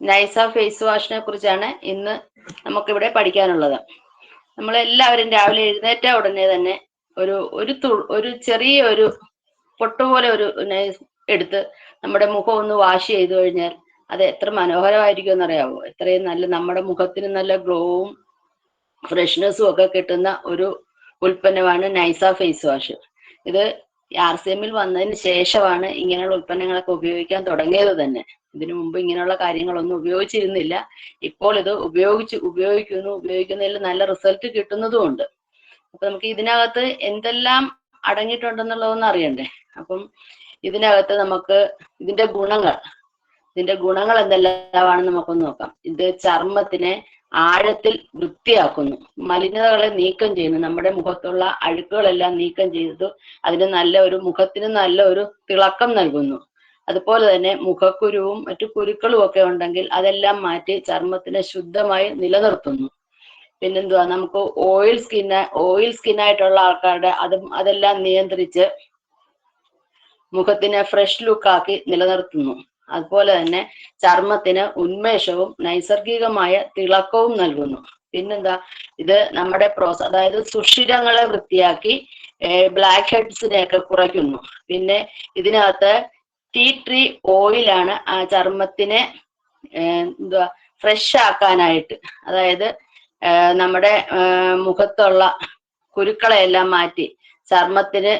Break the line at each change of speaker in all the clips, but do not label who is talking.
നൈസ face വാഷിനെ കുറിച്ചാണ് ഇന്ന് നമുക്കിവിടെ പഠിക്കാനുള്ളത്. നമ്മളെല്ലാവരും രാവിലെ എഴുന്നേറ്റ ഉടനെ തന്നെ ഒരു ഒരു ഒരു ചെറിയ ഒരു പൊട്ട് പോലെ ഒരു നൈസ് എടുത്ത് നമ്മുടെ മുഖം ഒന്ന് വാഷ് ചെയ്തു കഴിഞ്ഞാൽ അത് എത്ര മനോഹരമായിരിക്കും എന്നറിയാവോ എത്രയും നല്ല നമ്മുടെ മുഖത്തിന് നല്ല ഗ്ലോവും ഫ്രഷ്നെസ്സും ഒക്കെ കിട്ടുന്ന ഒരു ഉൽപ്പന്നമാണ് നൈസ ഫേസ് വാഷ്. ഇത് ആർ സി എമ്മിൽ വന്നതിന് ശേഷമാണ് ഇങ്ങനെയുള്ള ഉൽപ്പന്നങ്ങളൊക്കെ ഉപയോഗിക്കാൻ തുടങ്ങിയത് തന്നെ. ഇതിനു മുമ്പ് ഇങ്ങനെയുള്ള കാര്യങ്ങളൊന്നും ഉപയോഗിച്ചിരുന്നില്ല. ഇപ്പോൾ ഇത് ഉപയോഗിച്ച് ഉപയോഗിക്കുന്നു ഉപയോഗിക്കുന്നതിൽ നല്ല റിസൾട്ട് കിട്ടുന്നതുമുണ്ട് അപ്പൊ നമുക്ക് ഇതിനകത്ത് എന്തെല്ലാം അടങ്ങിയിട്ടുണ്ടെന്നുള്ളതൊന്നും അറിയണ്ടേ? അപ്പം ഇതിനകത്ത് നമുക്ക് ഇതിന്റെ ഗുണങ്ങൾ ഇതിന്റെ ഗുണങ്ങൾ എന്തെല്ലാമാണെന്ന് നമുക്കൊന്ന് നോക്കാം. ഇത് ചർമ്മത്തിനെ ആഴത്തിൽ വൃത്തിയാക്കുന്നു. മലിനതകളെ നീക്കം ചെയ്യുന്നു. നമ്മുടെ മുഖത്തുള്ള അഴുക്കുകളെല്ലാം നീക്കം ചെയ്തു. അതിന് നല്ല ഒരു മുഖത്തിന് നല്ല ഒരു തിളക്കം നൽകുന്നു. അതുപോലെ തന്നെ മുഖക്കുരുവും മറ്റു കുരുക്കളും ഒക്കെ ഉണ്ടെങ്കിൽ അതെല്ലാം മാറ്റി ചർമ്മത്തിനെ ശുദ്ധമായി നിലനിർത്തുന്നു. പിന്നെന്തുവാ? നമുക്ക് ഓയിൽ സ്കിൻ ഓയിൽ സ്കിൻ ആയിട്ടുള്ള ആൾക്കാരുടെ അതും അതെല്ലാം നിയന്ത്രിച്ച് മുഖത്തിനെ ഫ്രഷ് ലുക്കാക്കി നിലനിർത്തുന്നു. അതുപോലെ തന്നെ ചർമ്മത്തിന് ഉന്മേഷവും നൈസർഗികമായ തിളക്കവും നൽകുന്നു. പിന്നെന്താ? ഇത് നമ്മുടെ പ്രോസ അതായത് സുഷിരങ്ങളെ വൃത്തിയാക്കി ബ്ലാക്ക് ഹെഡ്സിനെയൊക്കെ കുറയ്ക്കുന്നു. പിന്നെ ഇതിനകത്ത് ടീ ട്രീ ഓയിലാണ് ആ ചർമ്മത്തിനെ എന്തുവാ ഫ്രഷ് ആക്കാനായിട്ട്. അതായത് നമ്മുടെ മുഖത്തുള്ള കുരുക്കളെല്ലാം മാറ്റി ചർമ്മത്തിന്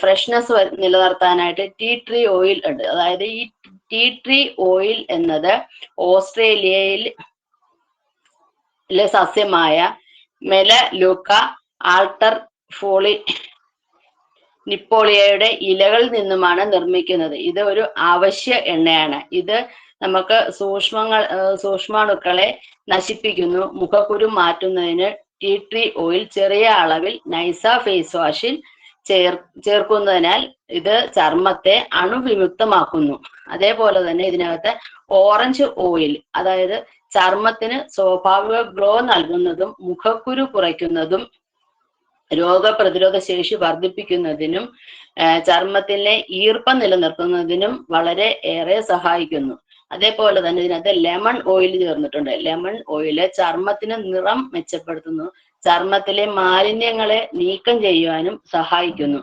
ഫ്രഷ്നെസ് നിലനിർത്താനായിട്ട് ടീ ട്രീ ഓയിൽ ഉണ്ട്. അതായത് ഈ ടീ ട്രീ ഓയിൽ എന്നത് ഓസ്ട്രേലിയയിൽ സസ്യമായ മെലലൂക്ക ആൾട്ടർ ഫോളി നിപ്പോളിയയുടെ ഇലകളിൽ നിന്നുമാണ് നിർമ്മിക്കുന്നത്. ഇത് ഒരു അവശ്യ എണ്ണയാണ്. ഇത് നമുക്ക് സൂക്ഷ്മങ്ങൾ സൂക്ഷ്മാണുക്കളെ നശിപ്പിക്കുന്നു. മുഖക്കുരു മാറ്റുന്നതിന് ടീ ട്രീ ഓയിൽ ചെറിയ അളവിൽ നൈസ ഫേസ് വാഷിൽ ചേർ ചേർക്കുന്നതിനാൽ ഇത് ചർമ്മത്തെ അണുവിമുക്തമാക്കുന്നു. അതേപോലെ തന്നെ ഇതിനകത്ത് ഓറഞ്ച് ഓയിൽ അതായത് ചർമ്മത്തിന് സ്വാഭാവിക ഗ്ലോ നൽകുന്നതും മുഖക്കുരു കുറയ്ക്കുന്നതും രോഗപ്രതിരോധ ശേഷി വർദ്ധിപ്പിക്കുന്നതിനും ചർമ്മത്തിലെ ഈർപ്പം നിലനിർത്തുന്നതിനും വളരെ ഏറെ സഹായിക്കുന്നു. അതേപോലെ തന്നെ ഇതിനകത്ത് ലെമൺ ഓയിൽ ചേർന്നിട്ടുണ്ട്. ലെമൺ ഓയിൽ ചർമ്മത്തിന് നിറം മെച്ചപ്പെടുത്തുന്നു. ചർമ്മത്തിലെ മാലിന്യങ്ങളെ നീക്കം ചെയ്യുവാനും സഹായിക്കുന്നു.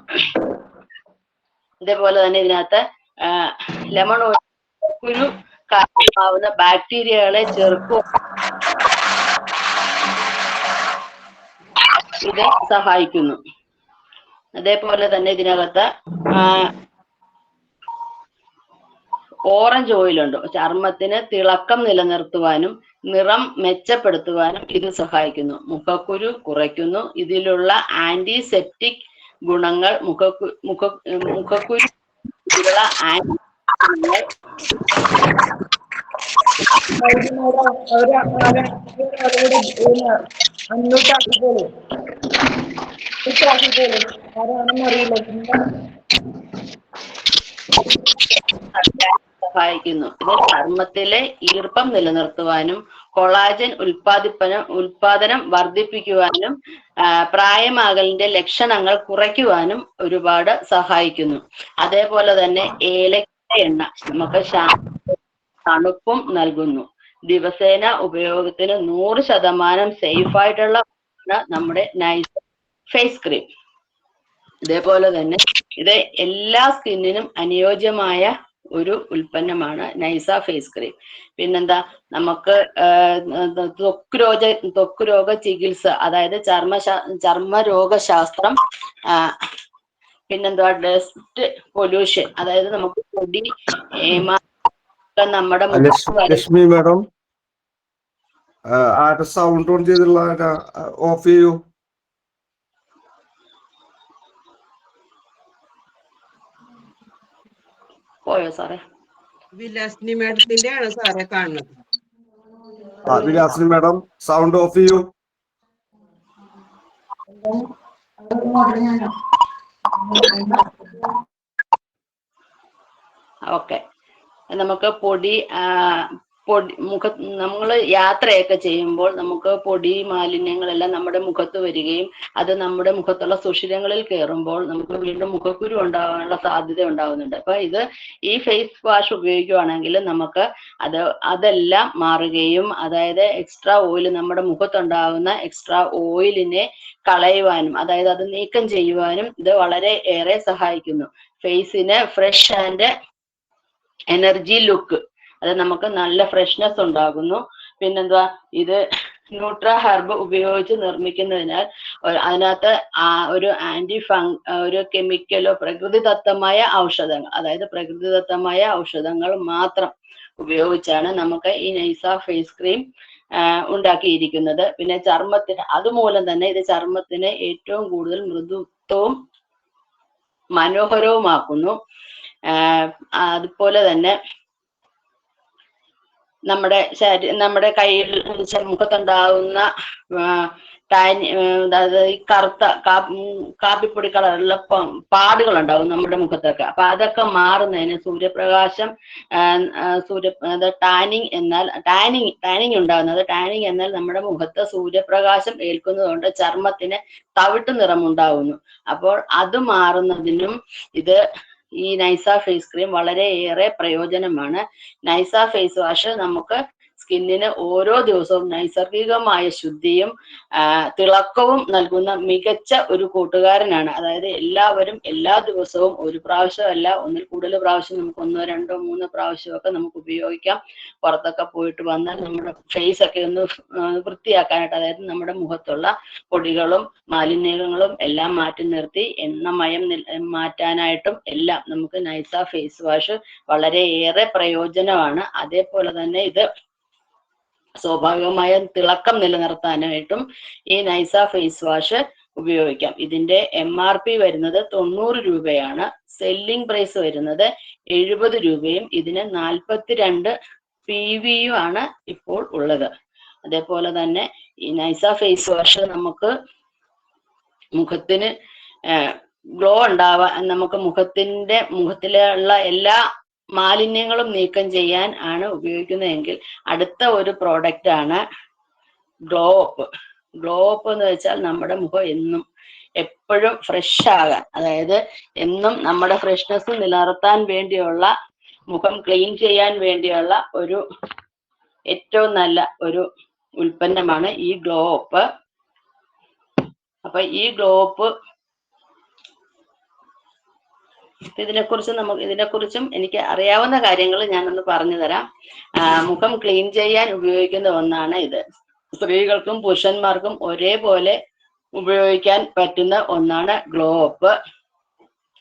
ഇതേപോലെ തന്നെ ഇതിനകത്ത് ലെമൺ ഓയിൽ കുരു കാരണമാവുന്ന ബാക്ടീരിയകളെ ചെറുക്കും ഇത് സഹായിക്കുന്നു. അതേപോലെ തന്നെ ഇതിനകത്ത് ഓറഞ്ച് ഓയിലുണ്ട്. ചർമ്മത്തിന് തിളക്കം നിലനിർത്തുവാനും നിറം മെച്ചപ്പെടുത്തുവാനും ഇത് സഹായിക്കുന്നു. മുഖക്കുരു കുറയ്ക്കുന്നു. ഇതിലുള്ള ആന്റിസെപ്റ്റിക് ഗുണങ്ങൾ മുഖക്കു മുഖ മുഖക്കുരു ആന്റി
അന്നൂറ്റാക്കിക്കോളൂ ആരാണെന്ന് അറിയില്ല.
സഹായിക്കുന്നു. ഇത് ചർമ്മത്തിലെ ഈർപ്പം നിലനിർത്തുവാനും കൊളാജൻ ഉൽപാദിപ്പനം ഉൽപാദനം വർദ്ധിപ്പിക്കുവാനും പ്രായമാകലിന്റെ ലക്ഷണങ്ങൾ കുറയ്ക്കുവാനും ഒരുപാട് സഹായിക്കുന്നു. അതേപോലെ തന്നെ ഏലക്ക എണ്ണ. നമുക്ക് തണുപ്പും നൽകുന്നു. ദിവസേന ഉപയോഗത്തിന് നൂറ് ശതമാനം സേഫ് ആയിട്ടുള്ള നമ്മുടെ നൈസ് ഫേസ് ക്രീം ഇതേപോലെ തന്നെ ഇത് എല്ലാ സ്കിന്നിനും അനുയോജ്യമായ ഒരു ഉൽപ്പന്നമാണ് നൈസ ഫേസ് ക്രീം പിന്നെന്താ? നമുക്ക് ത്വക്ക് രോഗ ത്വക്ക് രോഗ ചികിത്സ അതായത് ചർമ്മ ചർമ്മ രോഗശാസ്ത്രം പിന്നെന്താ? ഡസ്റ്റ് പൊല്യൂഷൻ അതായത് നമുക്ക് പൊടി നമ്മുടെ
ലക്ഷ്മി മാഡം ആരുടെ സൗണ്ട് ഓൺ ചെയ്തുള്ള ഓഫ് ചെയ്യൂ.
പോയോ സാറേ?
വിലാസിനി മാഡത്തിന്റെ ആണ് സാറെ കാണുന്നത്?
വിലാസിനി മാഡം സൗണ്ട് ഓഫ് ചെയ്യൂ.
ഓക്കെ. നമുക്ക് പൊടി പൊടി മുഖ നമ്മൾ യാത്രയൊക്കെ ചെയ്യുമ്പോൾ നമുക്ക് പൊടി മാലിന്യങ്ങളെല്ലാം നമ്മുടെ മുഖത്ത് വരികയും അത് നമ്മുടെ മുഖത്തുള്ള സുഷിരങ്ങളിൽ കയറുമ്പോൾ നമുക്ക് വീണ്ടും മുഖക്കുരു ഉണ്ടാകാനുള്ള സാധ്യത ഉണ്ടാകുന്നുണ്ട് അപ്പൊ ഇത് ഈ ഫേസ് വാഷ് ഉപയോഗിക്കുകയാണെങ്കിൽ നമുക്ക് അത് അതെല്ലാം മാറുകയും അതായത് എക്സ്ട്രാ ഓയിൽ നമ്മുടെ മുഖത്തുണ്ടാകുന്ന എക്സ്ട്രാ ഓയിലിനെ കളയുവാനും അതായത് അത് നീക്കം ചെയ്യുവാനും ഇത് വളരെ ഏറെ സഹായിക്കുന്നു. ഫേസിന് ഫ്രഷ് ആൻഡ് എനർജി ലുക്ക് അത് നമുക്ക് നല്ല ഫ്രഷ്നെസ് ഉണ്ടാകുന്നു. പിന്നെന്താ ഇത് ന്യൂട്ര ഹെർബ് ഉപയോഗിച്ച് നിർമ്മിക്കുന്നതിനാൽ അതിനകത്ത് ഒരു ആന്റി ഫങ് ഒരു കെമിക്കലോ പ്രകൃതിദത്തമായ ഔഷധങ്ങൾ അതായത് പ്രകൃതിദത്തമായ ഔഷധങ്ങൾ മാത്രം ഉപയോഗിച്ചാണ് നമുക്ക് ഈ നൈസ ഫേസ് ക്രീം ഉണ്ടാക്കിയിരിക്കുന്നത്. പിന്നെ ചർമ്മത്തിന് അതുമൂലം തന്നെ ഇത് ചർമ്മത്തിന് ഏറ്റവും കൂടുതൽ മൃദുത്വവും മനോഹരവുമാക്കുന്നു. അതുപോലെ തന്നെ നമ്മുടെ ശരീ നമ്മുടെ കയ്യിൽ മുഖത്തുണ്ടാകുന്ന ടാനി അതായത് ഈ കറുത്ത കാപ്പിപ്പൊടി കളറുള്ള പാടുകൾ ഉണ്ടാവും നമ്മുടെ മുഖത്തൊക്കെ. അപ്പൊ അതൊക്കെ മാറുന്നതിന് സൂര്യപ്രകാശം സൂര്യ ടാനിങ് എന്നാൽ ടാനിങ് ടാനിങ് ഉണ്ടാകുന്നത് ടാനിങ് എന്നാൽ നമ്മുടെ മുഖത്ത് സൂര്യപ്രകാശം ഏൽക്കുന്നതുകൊണ്ട് ചർമ്മത്തിന് തവിട്ട് നിറം ഉണ്ടാകുന്നു അപ്പോൾ അത് മാറുന്നതിനും ഇത് ഈ നൈസ ഫേസ് ക്രീം വളരെയേറെ പ്രയോജനമാണ്. നൈസ ഫേസ് വാഷ് നമുക്ക് സ്കിന്നിന് ഓരോ ദിവസവും നൈസർഗികമായ ശുദ്ധിയും തിളക്കവും നൽകുന്ന മികച്ച ഒരു കൂട്ടുകാരനാണ്. അതായത് എല്ലാവരും എല്ലാ ദിവസവും ഒരു പ്രാവശ്യമല്ല ഒന്നിൽ കൂടുതൽ പ്രാവശ്യം നമുക്ക് ഒന്നോ രണ്ടോ മൂന്നോ പ്രാവശ്യമൊക്കെ നമുക്ക് ഉപയോഗിക്കാം. പുറത്തൊക്കെ പോയിട്ട് വന്നാൽ നമ്മുടെ ഫേസ് ഒക്കെ ഒന്ന് വൃത്തിയാക്കാനായിട്ട് അതായത് നമ്മുടെ മുഖത്തുള്ള പൊടികളും മാലിന്യങ്ങളും എല്ലാം മാറ്റി നിർത്തി എണ്ണമയം മാറ്റാനായിട്ടും എല്ലാം നമുക്ക് നൈസ ഫേസ് വാഷ് വളരെയേറെ പ്രയോജനമാണ്. അതേപോലെ തന്നെ ഇത് സ്വാഭാവികമായ തിളക്കം നിലനിർത്താനായിട്ടും ഈ നൈസ ഫേസ് വാഷ് ഉപയോഗിക്കാം. ഇതിന്റെ എം ആർ പി വരുന്നത് തൊണ്ണൂറ് രൂപയാണ്. സെല്ലിംഗ് പ്രൈസ് വരുന്നത് എഴുപത് രൂപയും ഇതിന് നാൽപ്പത്തിരണ്ട് പി വിയും ആണ് ഇപ്പോൾ ഉള്ളത്. അതേപോലെ തന്നെ ഈ നൈസ ഫേസ് വാഷ് നമുക്ക് മുഖത്തിന് ഗ്ലോ ഉണ്ടാവാൻ നമുക്ക് മുഖത്തിന്റെ മുഖത്തിലുള്ള എല്ലാ മാലിന്യങ്ങളും നീക്കം ചെയ്യാൻ ആണ് ഉപയോഗിക്കുന്നതെങ്കിൽ അടുത്ത ഒരു പ്രോഡക്റ്റ് ആണ് ഗ്ലോ അപ്പ് ഗ്ലോ അപ്പ് എന്ന് വെച്ചാൽ നമ്മുടെ മുഖം എന്നും എപ്പോഴും ഫ്രഷ് ആകാൻ അതായത് എന്നും നമ്മുടെ ഫ്രഷ്നെസ് നിലനിർത്താൻ വേണ്ടിയുള്ള മുഖം ക്ലീൻ ചെയ്യാൻ വേണ്ടിയുള്ള ഒരു ഏറ്റവും നല്ല ഒരു ഉൽപ്പന്നമാണ് ഈ ഗ്ലോ അപ്പ് അപ്പൊ ഈ ഗ്ലോപ്പ് ഇതിനെക്കുറിച്ച് നമുക്ക് ഇതിനെക്കുറിച്ചും എനിക്ക് അറിയാവുന്ന കാര്യങ്ങൾ ഞാനൊന്ന് പറഞ്ഞു തരാം മുഖം ക്ലീൻ ചെയ്യാൻ ഉപയോഗിക്കുന്ന ഒന്നാണ് ഇത്. സ്ത്രീകൾക്കും പുരുഷന്മാർക്കും ഒരേപോലെ ഉപയോഗിക്കാൻ പറ്റുന്ന ഒന്നാണ് ഗ്ലോപ്പ്.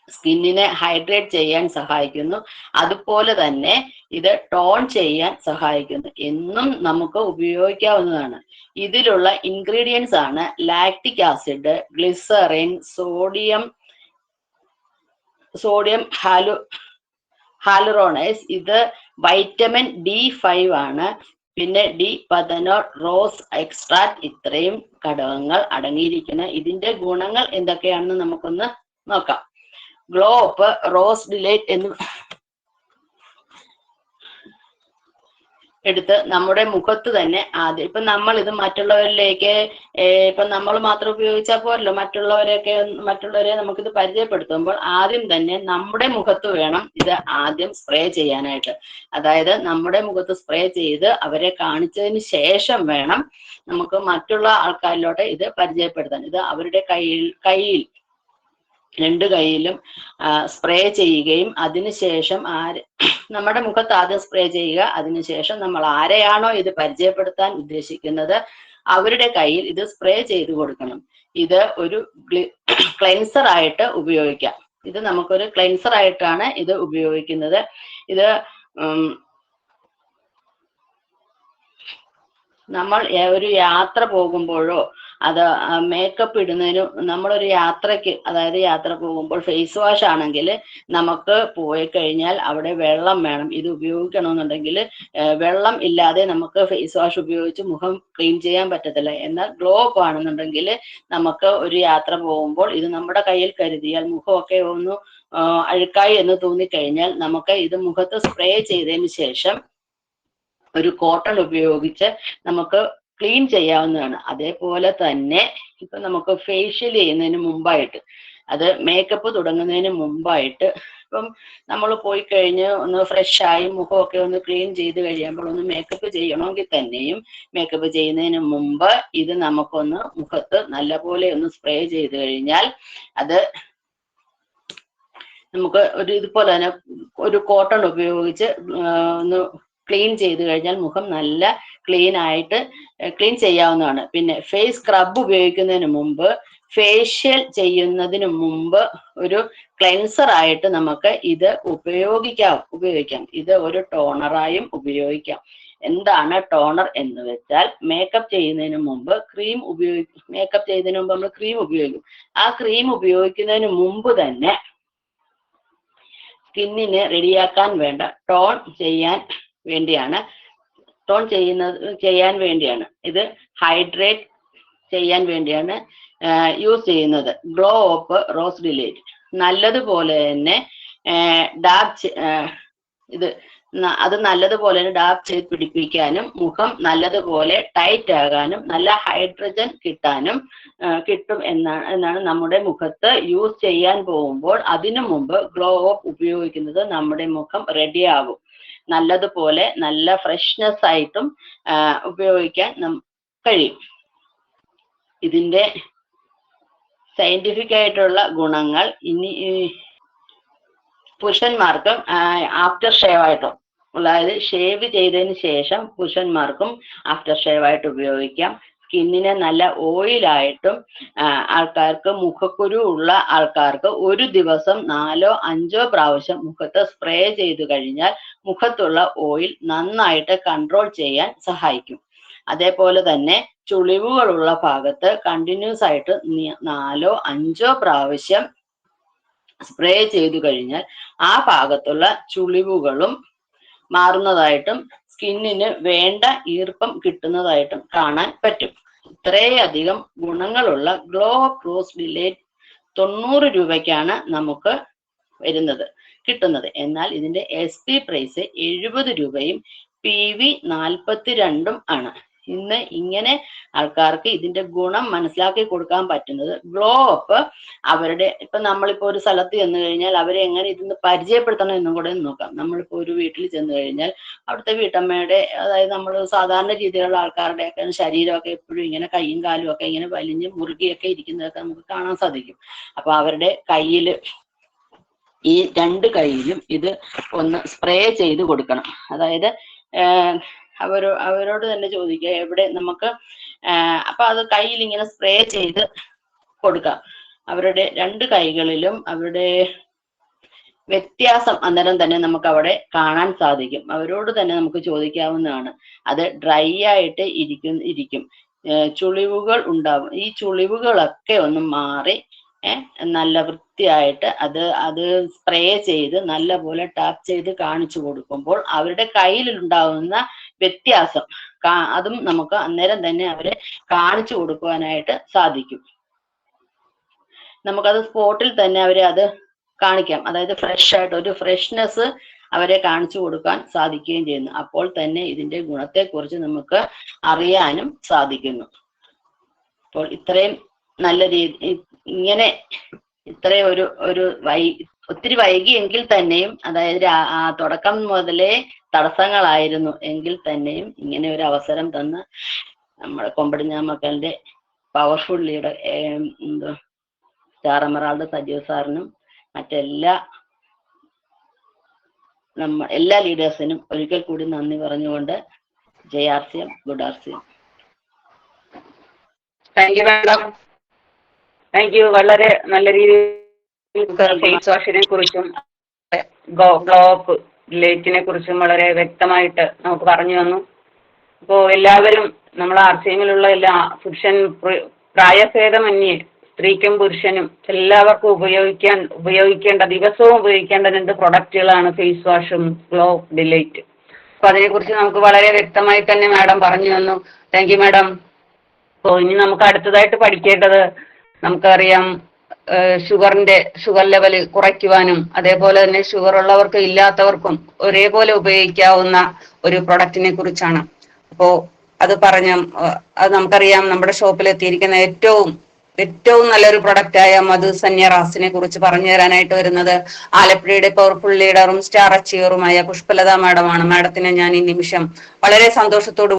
സ്കിന്നിനെ ഹൈഡ്രേറ്റ് ചെയ്യാൻ സഹായിക്കുന്നു. അതുപോലെ തന്നെ ഇത് ടോൺ ചെയ്യാൻ സഹായിക്കുന്നു. എന്നും നമുക്ക് ഉപയോഗിക്കാവുന്നതാണ്. ഇതിലുള്ള ഇൻഗ്രീഡിയൻസ് ആണ് lactic acid glycerin sodium sodium ഹാലു hyaluronate ഇത് വൈറ്റമിൻ ഡി ഫൈവ് ആണ്. പിന്നെ ഡി പതനോൾ റോസ് എക്സ്ട്രാക്ട് ഇത്രയും ഘടകങ്ങൾ അടങ്ങിയിരിക്കുന്ന. ഇതിന്റെ ഗുണങ്ങൾ എന്തൊക്കെയാണെന്ന് നമുക്കൊന്ന് നോക്കാം. ഗ്ലോപ്പ് റോസ് ഡിലൈറ്റ് എന്ന് എടുത്ത് നമ്മുടെ മുഖത്ത് തന്നെ ആദ്യം. ഇപ്പൊ നമ്മൾ ഇത് മറ്റുള്ളവരിലേക്ക് ഇപ്പൊ നമ്മൾ മാത്രം ഉപയോഗിച്ചാൽ പോരല്ലോ. മറ്റുള്ളവരെയൊക്കെ മറ്റുള്ളവരെ നമുക്കിത് പരിചയപ്പെടുത്തുമ്പോൾ ആദ്യം തന്നെ നമ്മുടെ മുഖത്ത് വേണം ഇത് ആദ്യം സ്പ്രേ ചെയ്യാനായിട്ട്. അതായത് നമ്മുടെ മുഖത്ത് സ്പ്രേ ചെയ്ത് അവരെ കാണിച്ചതിന് ശേഷം വേണം നമുക്ക് മറ്റുള്ള ആൾക്കാരിലോട്ട് ഇത് പരിചയപ്പെടുത്താൻ. ഇത് അവരുടെ കയ്യിൽ കയ്യിൽ രണ്ട് കൈയിലും സ്പ്രേ ചെയ്യുകയും അതിനുശേഷം ആര് നമ്മുടെ മുഖത്ത് ആദ്യം സ്പ്രേ ചെയ്യുക അതിനുശേഷം നമ്മൾ ആരെയാണോ ഇത് പരിചയപ്പെടുത്താൻ ഉദ്ദേശിക്കുന്നത് അവരുടെ കയ്യിൽ ഇത് സ്പ്രേ ചെയ്തു കൊടുക്കണം. ഇത് ഒരു ക്ലെൻസർ ആയിട്ട് ഉപയോഗിക്കാം. ഇത് നമുക്കൊരു ക്ലെൻസർ ആയിട്ടാണ് ഇത് ഉപയോഗിക്കുന്നത്. ഇത് നമ്മൾ ഒരു യാത്ര പോകുമ്പോഴോ അത് മേക്കപ്പ് ഇടുന്നതിന് നമ്മളൊരു യാത്രയ്ക്ക് അതായത് യാത്ര പോകുമ്പോൾ ഫേസ് വാഷ് ആണെങ്കിൽ നമുക്ക് പോയി കഴിഞ്ഞാൽ അവിടെ വെള്ളം വേണം. ഇത് ഉപയോഗിക്കണമെന്നുണ്ടെങ്കിൽ വെള്ളം ഇല്ലാതെ നമുക്ക് ഫേസ് വാഷ് ഉപയോഗിച്ച് മുഖം ക്ലീൻ ചെയ്യാൻ പറ്റത്തില്ല. എന്നാൽ ഗ്ലോപ്പ് ആണെന്നുണ്ടെങ്കിൽ നമുക്ക് ഒരു യാത്ര പോകുമ്പോൾ ഇത് നമ്മുടെ കയ്യിൽ കരുതിയാൽ മുഖമൊക്കെ ഒന്ന് അഴുക്കായി എന്ന് തോന്നിക്കഴിഞ്ഞാൽ നമുക്ക് ഇത് മുഖത്ത് സ്പ്രേ ചെയ്തതിന് ശേഷം ഒരു കോട്ടൺ ഉപയോഗിച്ച് നമുക്ക് ക്ലീൻ ചെയ്യാവുന്നതാണ്. അതേപോലെ തന്നെ ഇപ്പൊ നമുക്ക് ഫേഷ്യൽ ചെയ്യുന്നതിന് മുമ്പായിട്ട് അത് മേക്കപ്പ് തുടങ്ങുന്നതിന് മുമ്പായിട്ട് ഇപ്പം നമ്മൾ പോയി കഴിഞ്ഞ് ഒന്ന് ഫ്രഷ് ആയി മുഖമൊക്കെ ഒന്ന് ക്ലീൻ ചെയ്ത് കഴിയുമ്പോൾ ഒന്ന് മേക്കപ്പ് ചെയ്യണമെങ്കിൽ തന്നെയും മേക്കപ്പ് ചെയ്യുന്നതിന് മുമ്പ് ഇത് നമുക്കൊന്ന് മുഖത്ത് നല്ലപോലെ ഒന്ന് സ്പ്രേ ചെയ്ത് കഴിഞ്ഞാൽ അത് നമുക്ക് ഒരു ഇതുപോലെ തന്നെ ഒരു കോട്ടൺ ഉപയോഗിച്ച് ഒന്ന് ക്ലീൻ ചെയ്ത് കഴിഞ്ഞാൽ മുഖം നല്ല ക്ലീൻ ആയിട്ട് ക്ലീൻ ചെയ്യാവുന്നതാണ്. പിന്നെ ഫേസ് സ്ക്രബ് ഉപയോഗിക്കുന്നതിന് മുമ്പ് ഫേഷ്യൽ ചെയ്യുന്നതിന് മുമ്പ് ഒരു ക്ലെൻസർ ആയിട്ട് നമുക്ക് ഇത് ഉപയോഗിക്കാം ഉപയോഗിക്കാം. ഇത് ഒരു ടോണറായും ഉപയോഗിക്കാം. എന്താണ് ടോണർ എന്ന് വെച്ചാൽ മേക്കപ്പ് ചെയ്യുന്നതിന് മുമ്പ് ക്രീം ഉപയോഗി മേക്കപ്പ് ചെയ്യുന്നതിന് മുമ്പ് നമ്മൾ ക്രീം ഉപയോഗിക്കും. ആ ക്രീം ഉപയോഗിക്കുന്നതിന് മുമ്പ് തന്നെ സ്കിന്നിന് റെഡിയാക്കാൻ വേണ്ട ടോൺ ചെയ്യാൻ വേണ്ടിയാണ്. ടോൺ ചെയ്യുന്നത് ചെയ്യാൻ വേണ്ടിയാണ്. ഇത് ഹൈഡ്രേറ്റ് ചെയ്യാൻ വേണ്ടിയാണ് യൂസ് ചെയ്യുന്നത്. ഗ്ലോ ഓപ്പ് റോസ് ഡിലേറ്റ് നല്ലതുപോലെ തന്നെ ഡാർക്ക് ഇത് അത് നല്ലതുപോലെ തന്നെ ഡാർക്ക് ചെയ്ത് പിടിപ്പിക്കാനും മുഖം നല്ലതുപോലെ ടൈറ്റ് ആകാനും നല്ല ഹൈഡ്രജൻ കിട്ടാനും കിട്ടും എന്നാണ് എന്നാണ് നമ്മുടെ മുഖത്ത് യൂസ് ചെയ്യാൻ പോകുമ്പോൾ അതിനു മുമ്പ് ഗ്ലോ ഓഫ് ഉപയോഗിക്കുന്നത് നമ്മുടെ മുഖം റെഡിയാകും നല്ലതുപോലെ നല്ല ഫ്രഷ്നെസ് ആയിട്ടും ഉപയോഗിക്കാൻ കഴിയും. ഇതിന്റെ സയന്റിഫിക് ആയിട്ടുള്ള ഗുണങ്ങൾ ഇനി പുരുഷന്മാർക്കും ആഫ്റ്റർ ഷേവ് ആയിട്ടും അതായത് ഷേവ് ചെയ്തതിന് ശേഷം പുരുഷന്മാർക്കും ആഫ്റ്റർ ഷേവ് ആയിട്ട് ഉപയോഗിക്കാം. സ്കിന്നിനെ നല്ല ഓയിലായിട്ടും ആൾക്കാർക്ക് മുഖക്കുരു ഉള്ള ആൾക്കാർക്ക് ഒരു ദിവസം നാലോ അഞ്ചോ പ്രാവശ്യം മുഖത്ത് സ്പ്രേ ചെയ്തു കഴിഞ്ഞാൽ മുഖത്തുള്ള ഓയിൽ നന്നായിട്ട് കൺട്രോൾ ചെയ്യാൻ സഹായിക്കും. അതേപോലെ തന്നെ ചുളിവുകളുള്ള ഭാഗത്ത് കണ്ടിന്യൂസ് ആയിട്ട് നാലോ അഞ്ചോ പ്രാവശ്യം സ്പ്രേ ചെയ്തു കഴിഞ്ഞാൽ ആ ഭാഗത്തുള്ള ചുളിവുകളും മാറുന്നതായിട്ടും സ്കിന്നിന് വേണ്ട ഈർപ്പം കിട്ടുന്നതായിട്ടും കാണാൻ പറ്റും. ഇത്രയധികം ഗുണങ്ങളുള്ള ഗ്ലോ ക്രോസ് ഡിലേറ്റ് തൊണ്ണൂറ് രൂപയ്ക്കാണ് നമുക്ക് വരുന്നത് കിട്ടുന്നത്. എന്നാൽ ഇതിന്റെ എസ് പി പ്രൈസ് എഴുപത് രൂപയും പി വി നാൽപ്പത്തിരണ്ടും ആണ്. ഇന്ന് ഇങ്ങനെ ആൾക്കാർക്ക് ഇതിന്റെ ഗുണം മനസ്സിലാക്കി കൊടുക്കാൻ പറ്റുന്നത്. ഗ്ലോ അപ്പ് അവരുടെ ഇപ്പൊ നമ്മളിപ്പോ ഒരു സ്ഥലത്ത് ചെന്ന് കഴിഞ്ഞാൽ അവരെ എങ്ങനെ ഇതിന്ന് പരിചയപ്പെടുത്തണം എന്നും കൂടെ നോക്കാം. നമ്മളിപ്പോ ഒരു വീട്ടിൽ ചെന്ന് കഴിഞ്ഞാൽ അവിടുത്തെ വീട്ടമ്മയുടെ അതായത് നമ്മൾ സാധാരണ രീതിയിലുള്ള ആൾക്കാരുടെ ഒക്കെ ശരീരമൊക്കെ എപ്പോഴും ഇങ്ങനെ കൈയും കാലും ഒക്കെ ഇങ്ങനെ വലിഞ്ഞ് മുറുകിയൊക്കെ ഇരിക്കുന്നതൊക്കെ നമുക്ക് കാണാൻ സാധിക്കും. അപ്പൊ അവരുടെ കയ്യിൽ ഈ രണ്ട് കൈയിലും ഇത് ഒന്ന് സ്പ്രേ ചെയ്ത് കൊടുക്കണം. അതായത് അവരോ അവരോട് തന്നെ ചോദിക്കുക എവിടെ നമുക്ക് അപ്പൊ അത് കയ്യിൽ ഇങ്ങനെ സ്പ്രേ ചെയ്ത് കൊടുക്കാം അവരുടെ രണ്ട് കൈകളിലും അവരുടെ വ്യത്യാസം അന്നേരം തന്നെ നമുക്ക് അവിടെ കാണാൻ സാധിക്കും. അവരോട് തന്നെ നമുക്ക് ചോദിക്കാവുന്നതാണ്. അത് ഡ്രൈ ആയിട്ട് ഇരിക്കും ഇരിക്കും. ചുളിവുകൾ ഉണ്ടാവും. ഈ ചുളിവുകളൊക്കെ ഒന്ന് മാറി നല്ല വൃത്തിയായിട്ട് അത് അത് സ്പ്രേ ചെയ്ത് നല്ല പോലെ ടാപ്പ് ചെയ്ത് കാണിച്ചു കൊടുക്കുമ്പോൾ അവരുടെ കയ്യിലുണ്ടാവുന്ന വ്യത്യാസം. അതും നമുക്ക് അന്നേരം തന്നെ അവരെ കാണിച്ചു കൊടുക്കുവാനായിട്ട് സാധിക്കും. നമുക്കത് സ്പോട്ടിൽ തന്നെ അവരെ അത് കാണിക്കാം. അതായത് ഫ്രഷ് ആയിട്ട് ഒരു ഫ്രഷ്നെസ് അവരെ കാണിച്ചു കൊടുക്കാൻ സാധിക്കുകയും ചെയ്യുന്നു. അപ്പോൾ തന്നെ ഇതിന്റെ ഗുണത്തെക്കുറിച്ച് നമുക്ക് അറിയാനും സാധിക്കുന്നു. അപ്പോൾ ഇത്രയും നല്ല രീതി ഇങ്ങനെ ഇത്രയും ഒരു ഒരു വൈ ഒത്തിരി വൈകിയെങ്കിൽ തന്നെയും അതായത് തുടക്കം മുതലേ തടസ്സങ്ങളായിരുന്നു. എങ്കിൽ തന്നെയും ഇങ്ങനെ ഒരു അവസരം തന്ന നമ്മുടെ കൊമ്പടിഞ്ഞാമക്കലിന്റെ പവർഫുൾ ലീഡർ എന്തോ എമറാൾഡ് സജീവ് സാറിനും മറ്റെല്ലാ നമ്മ എല്ലാ ലീഡേഴ്സിനും ഒരിക്കൽ കൂടി നന്ദി പറഞ്ഞുകൊണ്ട് Jaya R C M good R C M.
Thank you madam thank you വളരെ നല്ല രീതിയിൽ ഫേസ് വാഷിനെ കുറിച്ചും ഗ്ലോപ്പ് ലേറ്റിനെ കുറിച്ചും വളരെ വ്യക്തമായിട്ട് നമുക്ക് പറഞ്ഞു തന്നു. അപ്പോൾ എല്ലാവരും നമ്മൾ ആർ സി എമ്മിലുള്ള എല്ലാ പുരുഷൻ പ്ര- പ്രായഭേദമന്യേ സ്ത്രീക്കും പുരുഷനും എല്ലാവർക്കും ഉപയോഗിക്കാൻ ഉപയോഗിക്കേണ്ട ദിവസവും ഉപയോഗിക്കേണ്ട രണ്ട് പ്രൊഡക്റ്റുകളാണ് ഫേസ് വാഷും ഗ്ലോ ഡിലൈറ്റ് അപ്പോൾ അതിനെക്കുറിച്ച് നമുക്ക് വളരെ വ്യക്തമായി തന്നെ മാഡം പറഞ്ഞു തന്നു. Thank you madam. അപ്പോൾ ഇനി നമുക്ക് അടുത്തതായിട്ട് പഠിക്കേണ്ടത് നമുക്കറിയാം ഷുഗറിന്റെ ഷുഗർ ലെവൽ കുറയ്ക്കുവാനും അതേപോലെ തന്നെ ഷുഗർ ഉള്ളവർക്കും ഇല്ലാത്തവർക്കും ഒരേപോലെ ഉപയോഗിക്കാവുന്ന ഒരു പ്രൊഡക്റ്റിനെ കുറിച്ചാണ്. അപ്പോ അത് പറഞ്ഞ അത് നമുക്കറിയാം നമ്മുടെ ഷോപ്പിൽ എത്തിയിരിക്കുന്ന ഏറ്റവും ഏറ്റവും നല്ലൊരു പ്രൊഡക്റ്റ് ആയ മധു സന്യ റാസിനെ കുറിച്ച് പറഞ്ഞു തരാനായിട്ട് വരുന്നത് ആലപ്പുഴയുടെ പവർഫുൾ ലീഡറും സ്റ്റാർ അച്ചീവറുമായ പുഷ്പലത മാഡമാണ്. മാഡത്തിനെ ഞാൻ ഈ നിമിഷം വളരെ സന്തോഷത്തോടു